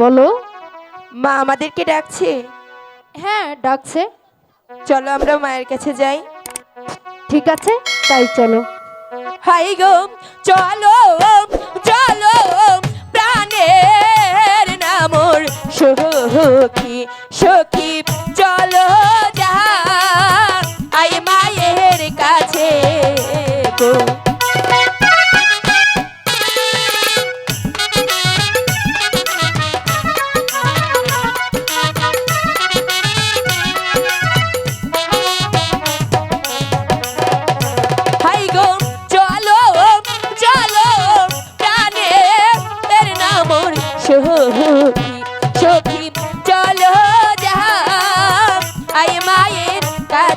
বলো। মা আমাদেরকে ডাকছে। হ্যাঁ ডাকছে। চলো আমরা মায়ের কাছে যাই। ঠিক আছে তাই চলো। হাই গো চলো চলো প্রাণের নামর। সখী সখী চলো।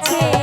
কাছে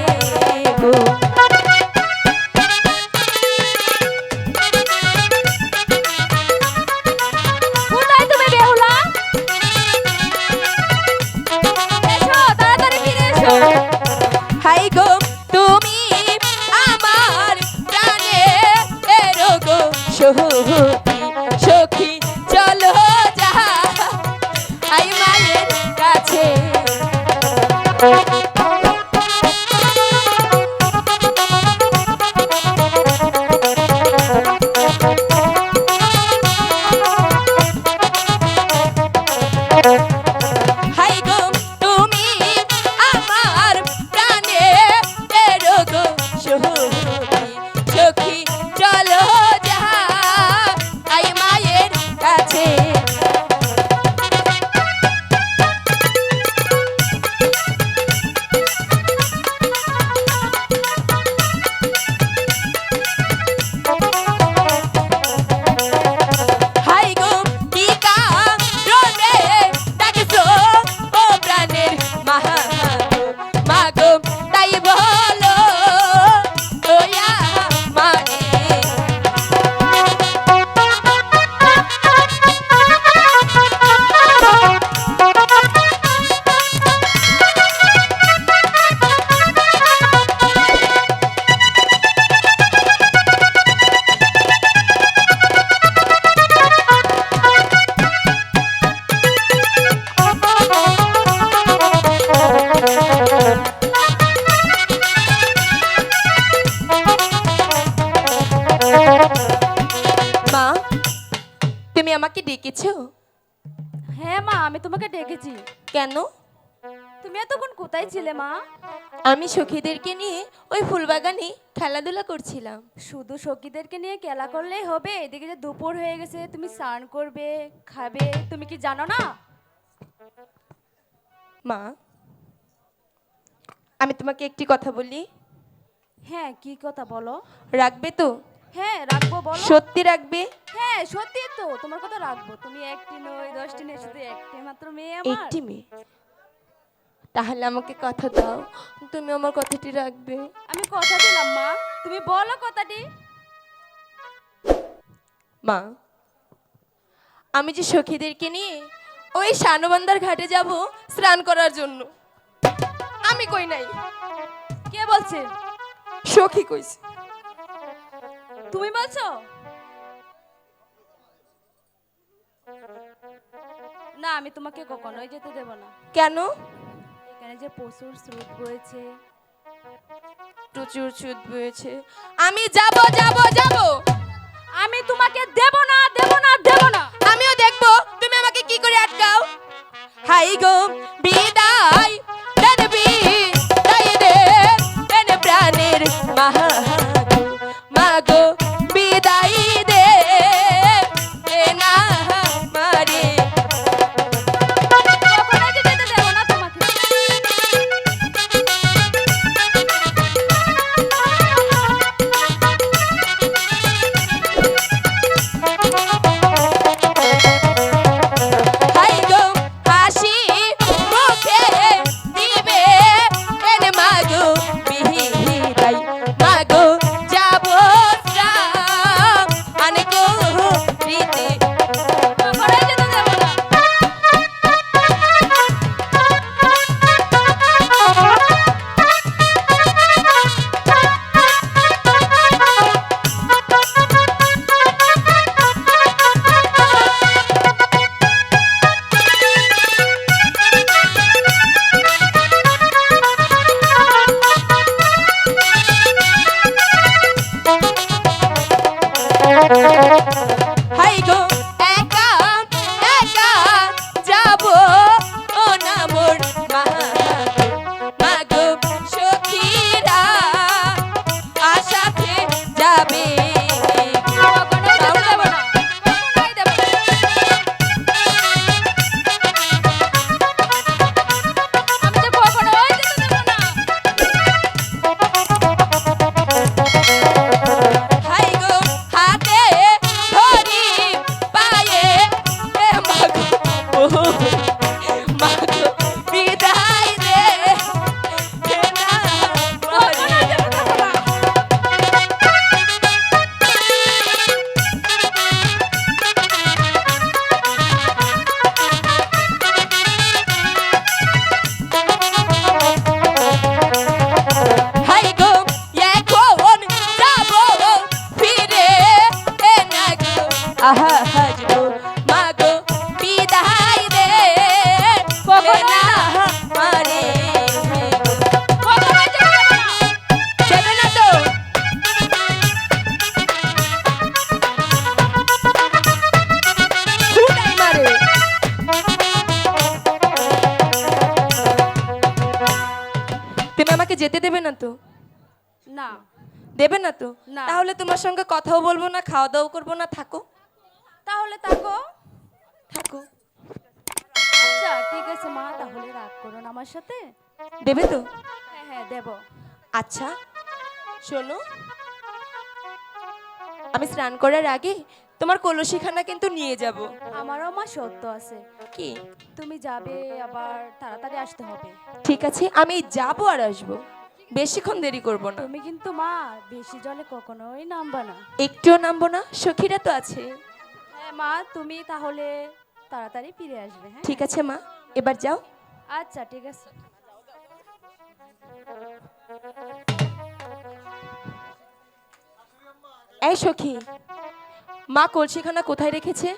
আমাকে ডেকেছো? হ্যাঁ মা আমি তোমাকে ডেকেছি। কেন? তুমি এতক্ষণ কোথায় ছিলে মা? আমি সখীদেরকে নিয়ে ওই ফুলবাগানে খেলাধুলা করছিলাম। শুধু সখীদেরকে নিয়ে খেলা করলেই হবে এদিকে যে দুপুর হয়ে গেছে তুমি স্নান করবে খাবে তুমি কি জানো না? মা আমি তোমাকে একটি কথা বলি। হ্যাঁ কি কথা বলো? রাখবে তো? হ্যাঁ রাখব বলো। সত্যি রাখবে? হ্যাঁ সত্যি তো তোমার কথা রাখব। তুমি একটি নয় দশটি নেই শুধু একটি মাত্র মেয়ে আমার। একটি মেয়ে? তাহলে আমাকে কথা দাও তুমি আমার কথাটি রাখবে। আমি কথা দিলাম মা। তুমি বলো কথাটি। মা আমি যে সখীদেরকে নিয়ে ওই শানবান্দার ঘাটে যাব স্নান করার জন্য। আমি কই নাই? কে বলছে? সখী কইছে। তুমি বলছো? না আমি তোমাকে কখনোই যেতে দেব না। কেন? এখানে যে পশুর স্রোত রয়েছে প্রচুর সুদ বয়েছে আমি যাব যাব যাব। আমি তোমাকে দেব না। তুমি আমাকে যেতে দেবে না তো? না। দেবে না তো? তাহলে তোমার সঙ্গে কথাও বলব না খাওয়া দাওয়া করব না থাকো। তাহলে তাকো থাকো। আচ্ছা ঠিক আছে মা তাহলে রাগ করো না আমার সাথে। দেবে তো? হ্যাঁ হ্যাঁ দেবো। আচ্ছা শোনো। আমি স্নান করার আগে তোমার কলসিখানা কিন্তু নিয়ে যাব। আমারও মা সত্য আছে। কি? তুমি যাবে আবার তাড়াতাড়ি আসতে হবে। ঠিক আছে আমি যাব আর আসব। বেশিক্ষণ দেরি করব না। তুমি কিন্তু মা বেশি জলে কখনোই নামবা না। একটুও নামবো না সখীরা তো আছে। মা তুমি তাহলে তাড়াতাড়ি ফিরে আসবে হ্যাঁ? ঠিক আছে মা। এবার যাও। আচ্ছা ঠিক আছে। এই সখী মা কলসিখানা কোথায় রেখেছে?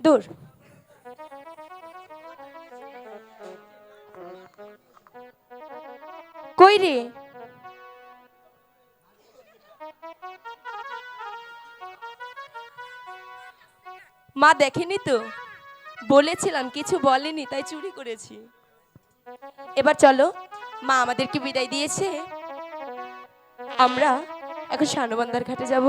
দূর। কই রে? মা দেখেনি তো? বলেছিলাম, কিছু বলেনি, তাই চুরি করেছি। এবার চলো, মা আমাদেরকে বিদায় দিয়েছে। আমরা এখন শানবান্দার ঘাটে যাব।